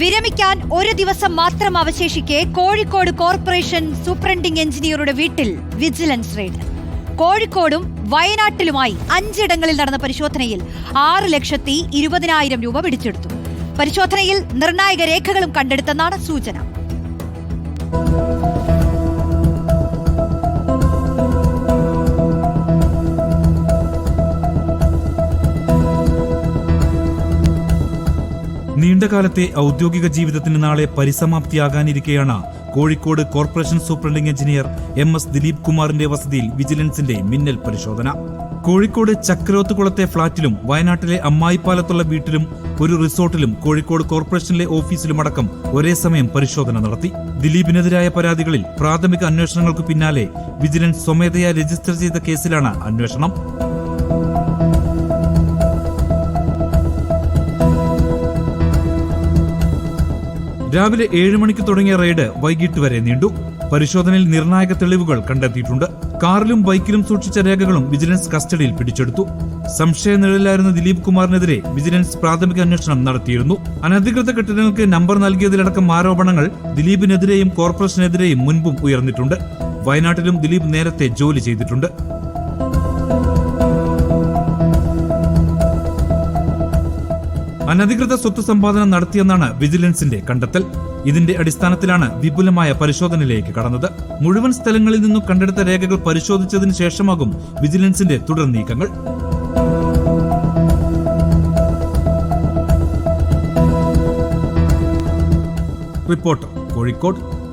വിരമിക്കാൻ ഒരു ദിവസം മാത്രം അവശേഷിക്കെ കോഴിക്കോട് കോർപ്പറേഷൻ സൂപ്രണ്ടിംഗ് എഞ്ചിനീയറുടെ വീട്ടിൽ വിജിലൻസ് റെയ്ഡ്. കോഴിക്കോടും വയനാട്ടിലുമായി അഞ്ചിടങ്ങളിൽ നടന്ന പരിശോധനയിൽ ആറ് ലക്ഷത്തി ഇരുപതിനായിരം രൂപ പിടിച്ചെടുത്തു. പരിശോധനയിൽ നിർണായക രേഖകളും കണ്ടെടുത്തെന്നാണ് സൂചന. നീണ്ടകാലത്തെ ഔദ്യോഗിക ജീവിതത്തിന് നാളെ പരിസമാപ്തിയാകാനിരിക്കെയാണ് Kozhikode corporation superintending engineer M S Dileep കുമാറിന്റെ വസതിയിൽ വിജിലൻസിന്റെ മിന്നൽ പരിശോധന. കോഴിക്കോട് ചക്രോത്തുകുളത്തെ ഫ്ളാറ്റിലും വയനാട്ടിലെ അമ്മായിപ്പാലത്തുള്ള വീട്ടിലും ഒരു റിസോർട്ടിലും കോഴിക്കോട് കോർപ്പറേഷനിലെ ഓഫീസിലുമടക്കം ഒരേ സമയം പരിശോധന നടത്തി. ദിലീപിനെതിരായ പരാതികളിൽ പ്രാഥമിക അന്വേഷണങ്ങൾക്ക് പിന്നാലെ വിജിലൻസ് സ്വമേധയാ രജിസ്റ്റർ ചെയ്ത കേസിലാണ് അന്വേഷണം. രാവിലെ ഏഴ് മണിക്ക് തുടങ്ങിയ റെയ്ഡ് വൈകിട്ട് വരെ നീണ്ടു. പരിശോധനയിൽ നിർണായക തെളിവുകൾ കണ്ടെത്തിയിട്ടുണ്ട്. കാറിലും ബൈക്കിലും സൂക്ഷിച്ച രേഖകളും വിജിലൻസ് കസ്റ്റഡിയിൽ പിടിച്ചെടുത്തു. സംശയ നിഴലിലായിരുന്ന ദിലീപ് കുമാറിനെതിരെ വിജിലൻസ് പ്രാഥമിക അന്വേഷണം നടത്തിയിരുന്നു. അനധികൃത കെട്ടിടങ്ങൾക്ക് നമ്പർ നൽകിയതിലടക്കം ആരോപണങ്ങൾ ദിലീപിനെതിരെയും കോർപ്പറേഷനെതിരെയും മുൻപും ഉയർന്നിട്ടുണ്ട്. വയനാട്ടിലും ദിലീപ് നേരത്തെ ജോലി ചെയ്തിട്ടുണ്ട്. അനധികൃത സ്വത്ത് സമ്പാദനം നടത്തിയെന്നാണ് വിജിലൻസിന്റെ കണ്ടെത്തൽ. ഇതിന്റെ അടിസ്ഥാനത്തിലാണ് വിപുലമായ പരിശോധനയിലേക്ക് കടന്നത്. മുഴുവൻ സ്ഥലങ്ങളിൽ നിന്നും കണ്ടെടുത്ത രേഖകൾ പരിശോധിച്ചതിന് ശേഷമാകും വിജിലൻസിന്റെ തുടർ നീക്കങ്ങൾ. റിപ്പോർട്ടർ കോഴിക്കോട്.